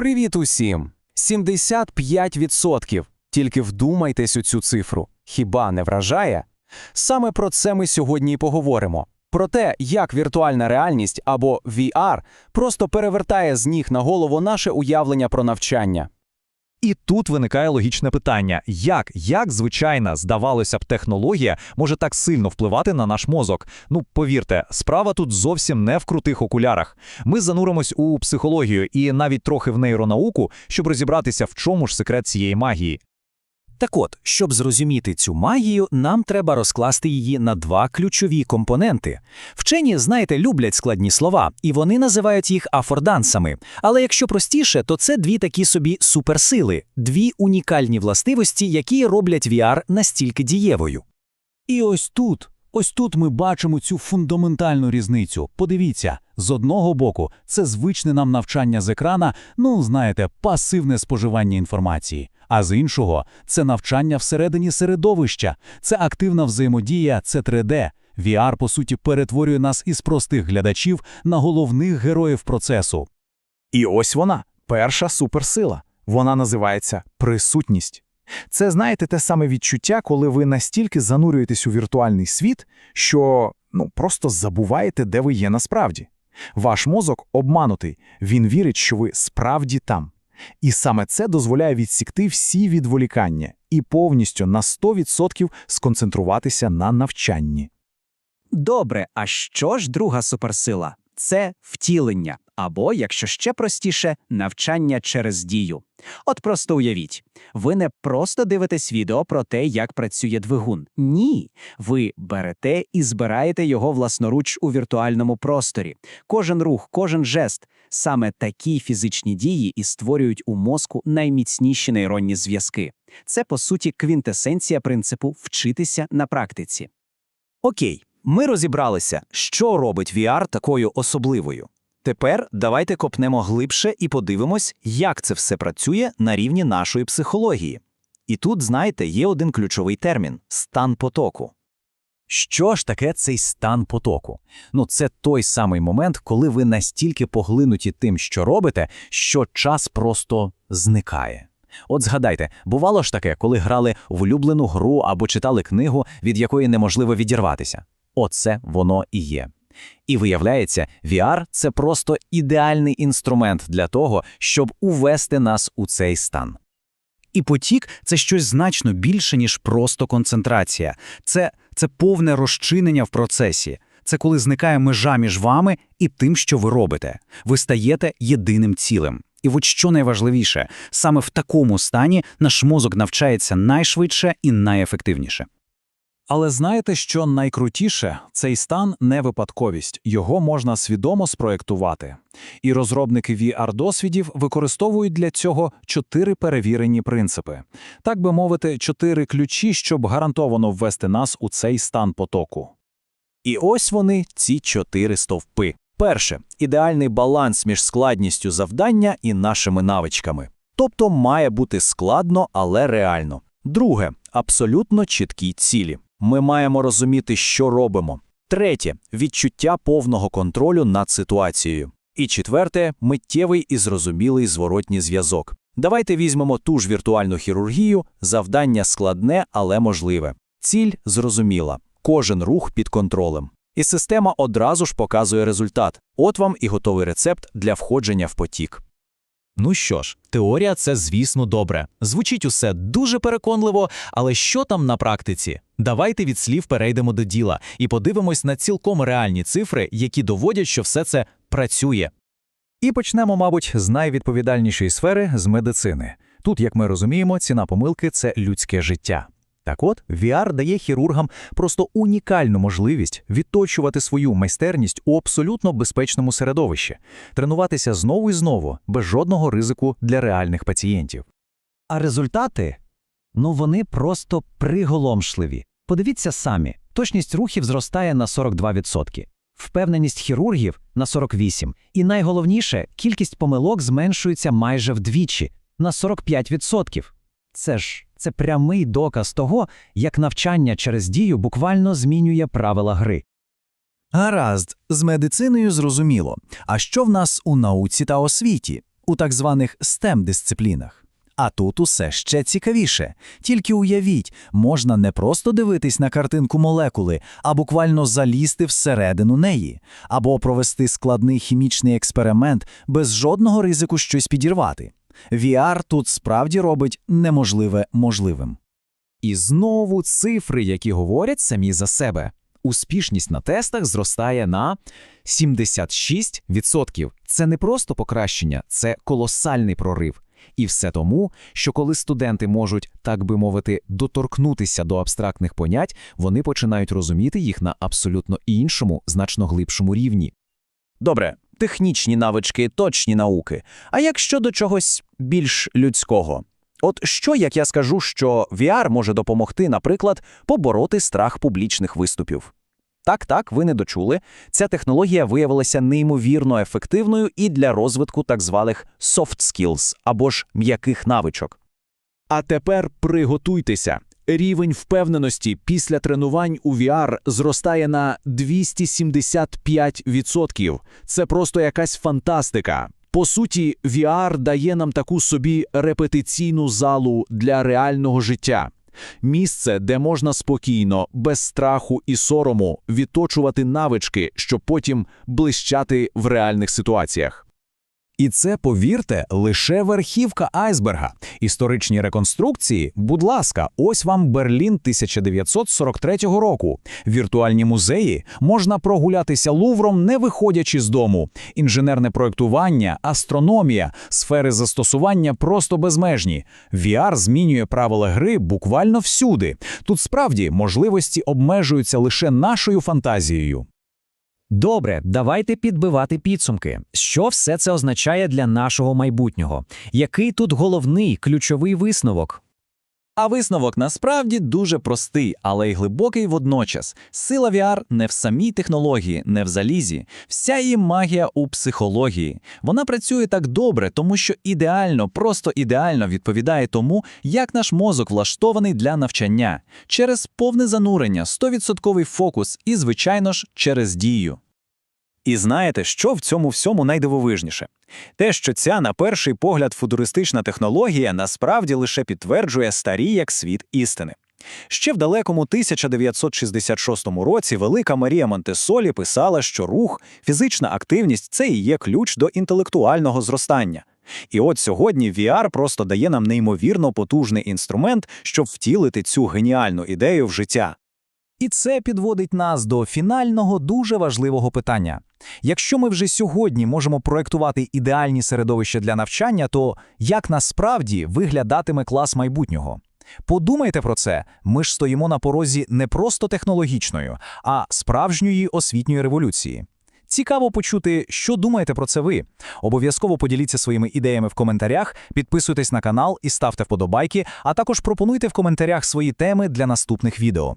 Привіт усім! 75%. Тільки вдумайтесь у цю цифру. Хіба не вражає? Саме про це ми сьогодні і поговоримо. Про те, як віртуальна реальність або VR просто перевертає з ніг на голову наше уявлення про навчання. І тут виникає логічне питання: як, як звичайна, здавалося б, технологія може так сильно впливати на наш мозок? Ну, повірте, справа тут зовсім не в крутих окулярах. Ми зануримось у психологію і навіть трохи в нейронауку, щоб розібратися, в чому ж секрет цієї магії. Так от, щоб зрозуміти цю магію, нам треба розкласти її на два ключові компоненти. Вчені, знаєте, люблять складні слова, і вони називають їх афордансами. Але якщо простіше, то це дві такі собі суперсили, дві унікальні властивості, які роблять VR настільки дієвою. І ось тут, ось тут ми бачимо цю фундаментальну різницю. Подивіться, з одного боку, це звичне нам навчання з екрана, ну, знаєте, пасивне споживання інформації. А з іншого, це навчання всередині середовища, це активна взаємодія, це 3D. VR, по суті, перетворює нас із простих глядачів на головних героїв процесу. І ось вона, перша суперсила. Вона називається присутність. Це, знаєте, те саме відчуття, коли ви настільки занурюєтесь у віртуальний світ, що ну, просто забуваєте, де ви є насправді. Ваш мозок обманутий, він вірить, що ви справді там. І саме це дозволяє відсікти всі відволікання і повністю на 100% сконцентруватися на навчанні. Добре, а що ж друга суперсила? Це втілення, або, якщо ще простіше, навчання через дію. От просто уявіть, ви не просто дивитесь відео про те, як працює двигун. Ні, ви берете і збираєте його власноруч у віртуальному просторі. Кожен рух, кожен жест саме такі фізичні дії і створюють у мозку найміцніші нейронні зв'язки. Це, по суті, квінтесенція принципу вчитися на практиці. Окей, ми розібралися, що робить VR такою особливою. Тепер давайте копнемо глибше і подивимось, як це все працює на рівні нашої психології. І тут, знаєте, є один ключовий термін стан потоку. Що ж таке цей стан потоку? Ну, це той самий момент, коли ви настільки поглинуті тим, що робите, що час просто зникає. От згадайте, бувало ж таке, коли грали в улюблену гру або читали книгу, від якої неможливо відірватися. Оце воно і є. І виявляється, VR – це просто ідеальний інструмент для того, щоб увести нас у цей стан. І потік це щось значно більше, ніж просто концентрація. Це, це повне розчинення в процесі. Це коли зникає межа між вами і тим, що ви робите. Ви стаєте єдиним цілим. І от що найважливіше, саме в такому стані наш мозок навчається найшвидше і найефективніше. Але знаєте, що найкрутіше? Цей стан не випадковість, його можна свідомо спроєктувати. І розробники VR-досвідів використовують для цього чотири перевірені принципи. Так би мовити, чотири ключі, щоб гарантовано ввести нас у цей стан потоку. І ось вони, ці чотири стовпи. Перше ідеальний баланс між складністю завдання і нашими навичками. Тобто має бути складно, але реально. Друге абсолютно чіткі цілі. Ми маємо розуміти, що робимо. Третє відчуття повного контролю над ситуацією. І четверте миттєвий і зрозумілий зворотній зв'язок. Давайте візьмемо ту ж віртуальну хірургію, завдання складне, але можливе. Ціль зрозуміла, кожен рух під контролем. І система одразу ж показує результат. От вам і готовий рецепт для входження в потік. Ну що ж, теорія це, звісно, добре. Звучить усе дуже переконливо, але що там на практиці? Давайте від слів перейдемо до діла і подивимось на цілком реальні цифри, які доводять, що все це працює. І почнемо, мабуть, з найвідповідальнішої сфери з медицини. Тут, як ми розуміємо, ціна помилки це людське життя. Так от, VR дає хірургам просто унікальну можливість відточувати свою майстерність у абсолютно безпечному середовищі, тренуватися знову і знову, без жодного ризику для реальних пацієнтів. А результати? Ну вони просто приголомшливі. Подивіться самі, точність рухів зростає на 42%, впевненість хірургів на 48%, і найголовніше, кількість помилок зменшується майже вдвічі на 45%. Це ж це прямий доказ того, як навчання через дію буквально змінює правила гри. Гаразд, з медициною зрозуміло. А що в нас у науці та освіті? у так званих STEM-дисциплінах. А тут усе ще цікавіше. Тільки уявіть, можна не просто дивитись на картинку молекули, а буквально залізти всередину неї, або провести складний хімічний експеримент без жодного ризику щось підірвати. VR тут справді робить неможливе можливим. І знову цифри, які говорять самі за себе. Успішність на тестах зростає на 76%. Це не просто покращення, це колосальний прорив. І все тому, що коли студенти можуть, так би мовити, доторкнутися до абстрактних понять, вони починають розуміти їх на абсолютно іншому, значно глибшому рівні. Добре, технічні навички, точні науки. А як щодо чогось більш людського? От що, як я скажу, що VR може допомогти, наприклад, побороти страх публічних виступів? Так, так, ви не дочули. Ця технологія виявилася неймовірно ефективною і для розвитку так званих soft skills або ж м'яких навичок. А тепер приготуйтеся. Рівень впевненості після тренувань у VR зростає на 275%. Це просто якась фантастика. По суті, VR дає нам таку собі репетиційну залу для реального життя. Місце, де можна спокійно, без страху і сорому відточувати навички, щоб потім блищати в реальних ситуаціях. І це, повірте, лише верхівка айсберга. Історичні реконструкції, будь ласка, ось вам Берлін 1943 року. Віртуальні музеї можна прогулятися Лувром, не виходячи з дому. Інженерне проєктування, астрономія, сфери застосування просто безмежні. VR змінює правила гри буквально всюди. Тут справді можливості обмежуються лише нашою фантазією. Добре, давайте підбивати підсумки. Що все це означає для нашого майбутнього? Який тут головний ключовий висновок? А висновок насправді дуже простий, але й глибокий водночас. Сила VR не в самій технології, не в залізі. Вся її магія у психології. Вона працює так добре, тому що ідеально, просто ідеально відповідає тому, як наш мозок влаштований для навчання, через повне занурення, 100% фокус і, звичайно ж, через дію. І знаєте, що в цьому всьому найдивовижніше? Те, що ця, на перший погляд, футуристична технологія насправді лише підтверджує старі як світ істини. Ще в далекому 1966 році велика Марія Монтесолі писала, що рух, фізична активність це і є ключ до інтелектуального зростання. І от сьогодні VR просто дає нам неймовірно потужний інструмент, щоб втілити цю геніальну ідею в життя. І це підводить нас до фінального дуже важливого питання. Якщо ми вже сьогодні можемо проектувати ідеальні середовища для навчання, то як насправді виглядатиме клас майбутнього? Подумайте про це, ми ж стоїмо на порозі не просто технологічної, а справжньої освітньої революції. Цікаво почути, що думаєте про це ви. Обов'язково поділіться своїми ідеями в коментарях, підписуйтесь на канал і ставте вподобайки, а також пропонуйте в коментарях свої теми для наступних відео.